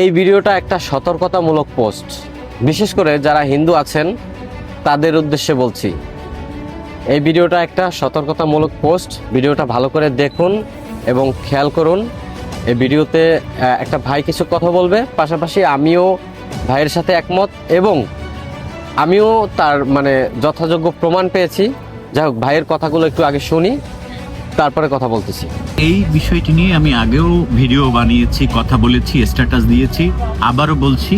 এই ভিডিওটা একটা সতর্কতামূলক পোস্ট। বিশেষ করে যারা হিন্দু আছেন, তাদের উদ্দেশ্যে বলছি। এই ভিডিওটা একটা সতর্কতামূলক পোস্ট। ভিডিওটা ভালো করে দেখুন এবং খেয়াল করুন। এই ভিডিওতে একটা ভাই কিছু কথা বলবে, পাশাপাশি আমিও ভাইয়ের সাথে একমত এবং আমিও তার মানে যথাযোগ্য প্রমাণ পেয়েছি। যাই হোক, ভাইয়ের কথাগুলো একটু আগে শুনি। তারপরে কথা বলতেছি। এই বিষয়টি নিয়ে আমি আগেও ভিডিও বানিয়েছি, কথা বলেছি স্ট্যাটাস দিয়েছি, আবারও বলছি,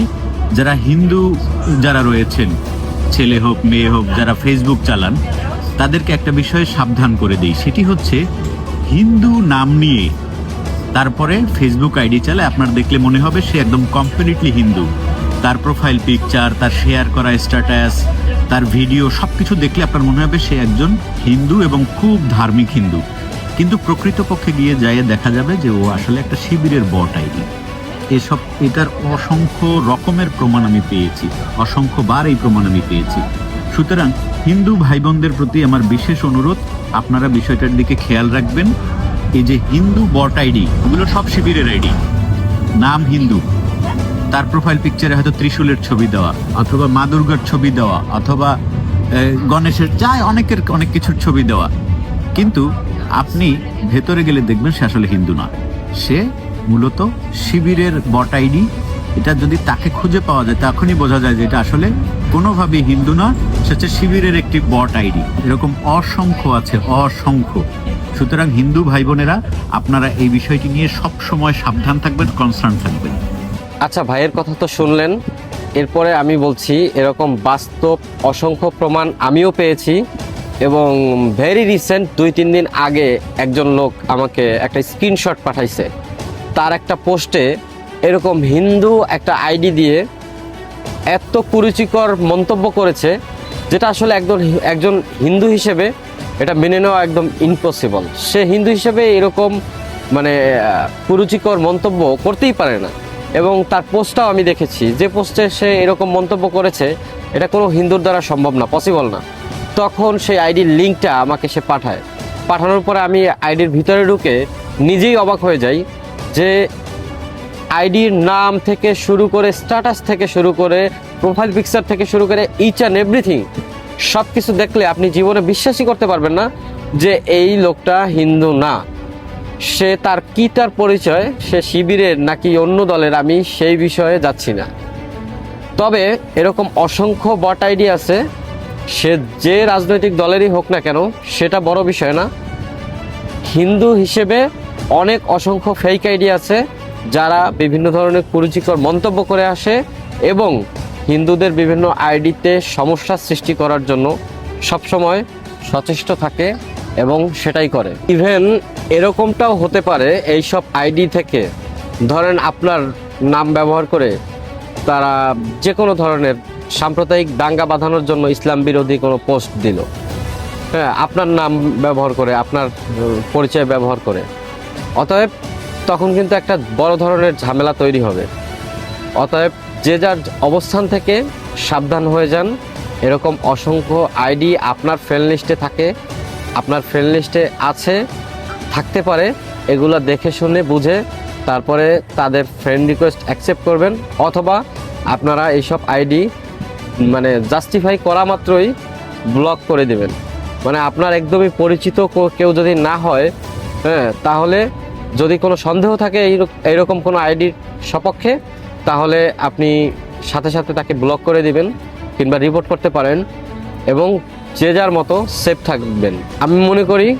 যারা হিন্দু যারা রয়েছেন, ছেলে হোক, মেয়ে হোক, যারা ফেসবুক চালান, তাদেরকে একটা বিষয়ে সাবধান করে দিই। সেটি হচ্ছে, হিন্দু নাম নিয়ে তারপরে ফেসবুক আইডি চালায় আপনার দেখলে মনে হবে সে একদম কমপ্লিটলি হিন্দু। তার প্রোফাইল পিকচার তার শেয়ার করা স্ট্যাটাস তার ভিডিও সব কিছু দেখলে আপনার মনে হবে সে একজন হিন্দু এবং খুব ধার্মিক হিন্দু। কিন্তু প্রকৃতপক্ষে গিয়ে যায় দেখা যাবে যে ও আসলে একটা শিবিরের বট আইডি। এসব, এটার অসংখ্য রকমের প্রমাণ আমি পেয়েছি, অসংখ্যবার এই প্রমাণ আমি পেয়েছি। সুতরাং হিন্দু ভাই বোনদের প্রতি আমার বিশেষ অনুরোধ, আপনারা বিষয়টার দিকে খেয়াল রাখবেন। এই যে হিন্দু বট আইডি এগুলো সব শিবিরের আইডি। নাম হিন্দু। তার প্রোফাইল পিকচারে হয়তো ত্রিশূলের ছবি দেওয়া, অথবা মা দুর্গার ছবি দেওয়া, অথবা গণেশের, চায় অনেকের অনেক কিছুর ছবি দেওয়া। কিন্তু আপনি ভেতরে গেলে দেখবেন সে আসলে হিন্দু না। সে মূলত শিবিরের বট আইডি। এটা যদি তাকে খুঁজে পাওয়া যায়, তখনই বোঝা যায় যে এটা আসলে কোনোভাবেই হিন্দু না, সে হচ্ছে শিবিরের একটি বট আইডি। এরকম অসংখ্য আছে, অসংখ্য। সুতরাং হিন্দু ভাই বোনেরা আপনারা এই বিষয়টি নিয়ে সব সময় সাবধান থাকবেন কনসার্ন থাকবেন। আচ্ছা ভাইয়ের কথা তো শুনলেন। এরপরে আমি বলছি, এরকম বাস্তব, অসংখ্য প্রমাণ আমিও পেয়েছি। এবং ভেরি রিসেন্ট দুই, তিন দিন আগে একজন লোক আমাকে একটা স্ক্রিনশট পাঠাইছে। তার একটা পোস্টে এরকম হিন্দু একটা আইডি দিয়ে এত কুরুচিকর মন্তব্য করেছে, যেটা আসলে একজন একজন হিন্দু হিসেবে এটা মেনে নেওয়া একদম ইম্পসিবল সে হিন্দু হিসেবে এরকম মানে কুরুচিকর মন্তব্য করতেই পারে না। এবং তার পোস্টটাও আমি দেখেছি। যে পোস্টে সে এরকম মন্তব্য করেছে, এটা কোনো হিন্দুর দ্বারা সম্ভব না পসিবল না। তখন সেই আইডির লিঙ্কটা আমাকে সে পাঠায়। পাঠানোর পরে আমি আইডির ভিতরে ঢুকে নিজেই অবাক হয়ে যাই যে আইডির নাম থেকে শুরু করে স্ট্যাটাস থেকে শুরু করে প্রোফাইল পিকচার থেকে শুরু করে ইচ অ্যান্ড এভরিথিং সব কিছু দেখলে আপনি জীবনে বিশ্বাসই করতে পারবেন না যে এই লোকটা হিন্দু না। সে তার কি তার পরিচয়, সে শিবিরের নাকি অন্য দলের, আমি সেই বিষয়ে যাচ্ছি না। তবে এরকম অসংখ্য বট আইডি আছে সে যে রাজনৈতিক দলেরই হোক না কেন, সেটা বড় বিষয় না। হিন্দু হিসেবে অনেক অসংখ্য ফেক আইডি আছে, যারা বিভিন্ন ধরনের কুরুচিকর মন্তব্য করে আসে এবং হিন্দুদের বিভিন্ন আইডিতে সমস্যা সৃষ্টি করার জন্য সবসময় সচেষ্ট থাকে এবং সেটাই করে। ইভেন এরকমটাও হতে পারে এই সব আইডি থেকে। ধরেন আপনার নাম ব্যবহার করে তারা যে কোনো ধরনের সাম্প্রদায়িক দাঙ্গা বাঁধানোর জন্য ইসলাম বিরোধী কোনো পোস্ট দিল। হ্যাঁ আপনার নাম ব্যবহার করে, আপনার পরিচয় ব্যবহার করে। অতএব তখন কিন্তু একটা বড় ধরনের ঝামেলা তৈরি হবে। অতএব যে যার অবস্থান থেকে সাবধান হয়ে যান। এরকম অসংখ্য আইডি আপনার ফ্রেন্ড লিস্টে থাকে, আপনার ফ্রেন্ড লিস্টে আছে, থাকতে পারে। এগুলো দেখে শুনে, বুঝে তারপরে তাদের ফ্রেন্ড রিকোয়েস্ট অ্যাকসেপ্ট করবেন। অথবা আপনারা এইসব আইডি মানে জাস্টিফাই করা মাত্রই ব্লক করে দেবেন। মানে আপনার একদমই পরিচিত কেউ যদি না হয় হ্যাঁ তাহলে যদি কোনো সন্দেহ থাকে এইরক- এইরকম কোনো আইডির সপক্ষে, তাহলে আপনি সাথে সাথে তাকে ব্লক করে দিবেন কিংবা রিপোর্ট করতে পারেন এবং যে যার মতো সেফ থাকবেন। আমি মনে করি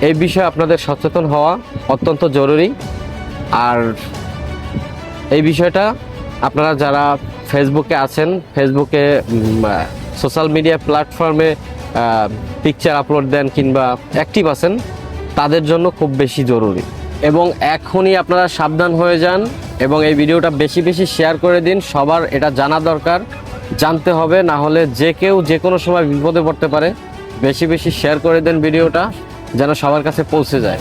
এই বিষয়ে আপনাদের সচেতন হওয়া অত্যন্ত জরুরি। আর এই বিষয়টা আপনারা যারা ফেসবুকে আছেন, ফেসবুকে সোশ্যাল মিডিয়া প্ল্যাটফর্মে পিকচার আপলোড দেন কিংবা অ্যাক্টিভ আছেন, তাদের জন্য খুব বেশি জরুরি। এবং এখনই আপনারা সাবধান হয়ে যান এবং এই ভিডিওটা বেশি বেশি শেয়ার করে দিন, সবার এটা জানা দরকার। জানতে হবে, না হলে যে কেউ যে কোনো সময় বিপদে পড়তে পারে। বেশি বেশি শেয়ার করে দেন ভিডিওটা, যেন সবার কাছে পৌঁছে যায়।